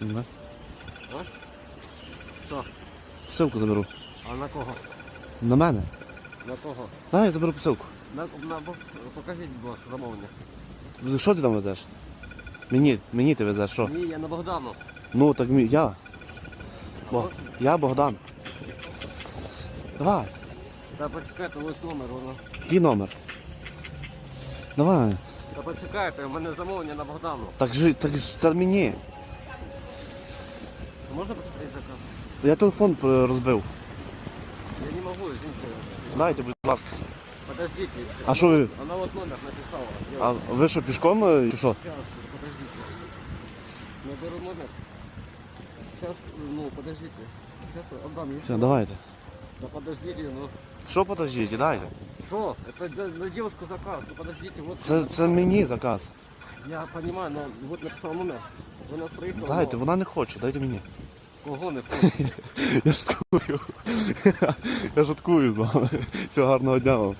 Да. Що? Посилку заберу. А на кого? На мене. На кого? Дай я заберу посилку. На, на, покажіть, будь ласка, замовлення. Що ти там везеш? Мені, мені ти везеш, що? Ні, я на Богдану. Ну так мі- я. Бо, я Богдан. Давай, Та почекайте, ось номер, воно. твій номер. Давай. Та почекайте, у мене замовлення на Богдану. Так же, так ж це мені. Можна посмотрети заказ? Я телефон е, розбив. Я не могу, извините. Дайте, будь ласка. Подождите. А що ви? Она вот номер написала. А ви що, пішком е, чи що? Сейчас, подождите. Наберу номер. Сейчас, ну, подождите. Сейчас отдам. Все, давайте. Да подождите, ну. Що подождіть, дайте. Что? Это для- на девушку заказ. Ну подождите, вот. Це, це мені заказ. Я розумію, але вот написал номер. Вона приїхала. Дайте, вона не хоче, дайте мені. Кого не хоче? Я шуткую. Я шуткую з вами. Всього гарного дня вам.